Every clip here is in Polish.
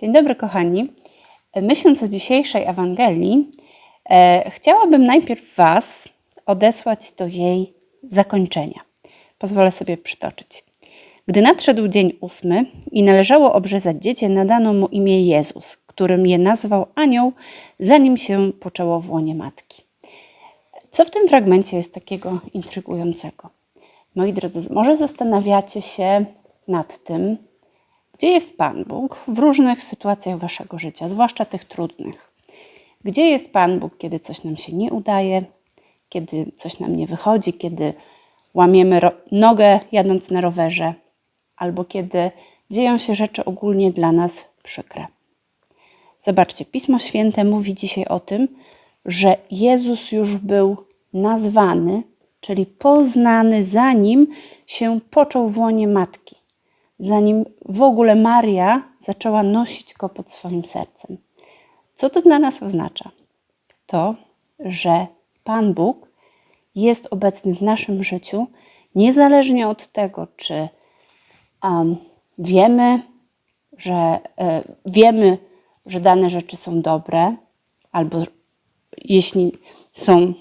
Dzień dobry, kochani. Myśląc o dzisiejszej Ewangelii, e, chciałabym najpierw Was odesłać do jej zakończenia. Pozwolę sobie przytoczyć. Gdy nadszedł dzień ósmy i należało obrzezać dziecię, nadano mu imię Jezus, którym je nazwał anioł, zanim się poczęło w łonie matki. Co w tym fragmencie jest takiego intrygującego? Moi drodzy, może zastanawiacie się nad tym, gdzie jest Pan Bóg w różnych sytuacjach waszego życia, zwłaszcza tych trudnych. Gdzie jest Pan Bóg, kiedy coś nam się nie udaje, kiedy coś nam nie wychodzi, kiedy łamiemy nogę jadąc na rowerze, albo kiedy dzieją się rzeczy ogólnie dla nas przykre. Zobaczcie, Pismo Święte mówi dzisiaj o tym, że Jezus już był nazwany, czyli poznany, zanim się począł w łonie matki, zanim w ogóle Maria zaczęła nosić go pod swoim sercem. Co to dla nas oznacza? To, że Pan Bóg jest obecny w naszym życiu, niezależnie od tego, czy um, wiemy, że e, wiemy, że dane rzeczy są dobre, albo jeśli są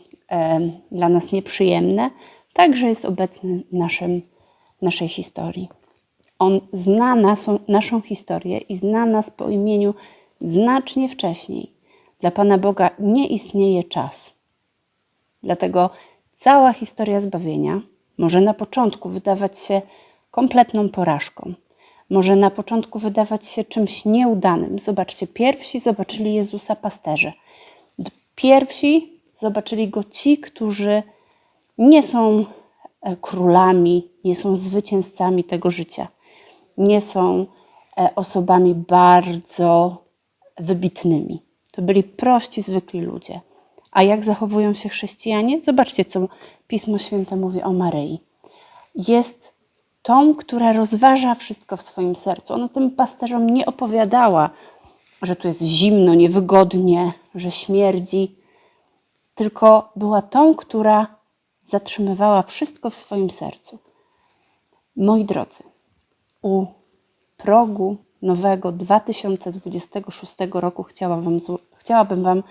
dla nas nieprzyjemne, także jest obecny w naszym, naszej historii. On zna nasą, naszą historię i zna nas po imieniu znacznie wcześniej. Dla Pana Boga nie istnieje czas. Dlatego cała historia zbawienia może na początku wydawać się kompletną porażką. Może na początku wydawać się czymś nieudanym. Zobaczcie, pierwsi zobaczyli Jezusa pasterze. Pierwsi zobaczyli go ci, którzy nie są e, królami, nie są zwycięzcami tego życia, nie są e, osobami bardzo wybitnymi. To byli prości, zwykli ludzie. A jak zachowują się chrześcijanie? Zobaczcie, co Pismo Święte mówi o Maryi. Jest tą, która rozważa wszystko w swoim sercu. Ona tym pasterzom nie opowiadała, że tu jest zimno, niewygodnie, że śmierdzi, tylko była tą, która zatrzymywała wszystko w swoim sercu. Moi drodzy, u progu nowego 2026 roku chciałabym, zło- chciałabym Wam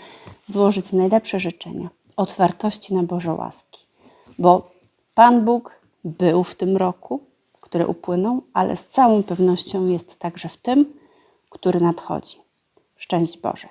złożyć najlepsze życzenia otwartości na Boże łaski, bo Pan Bóg był w tym roku, który upłynął, ale z całą pewnością jest także w tym, który nadchodzi. Szczęść Boże.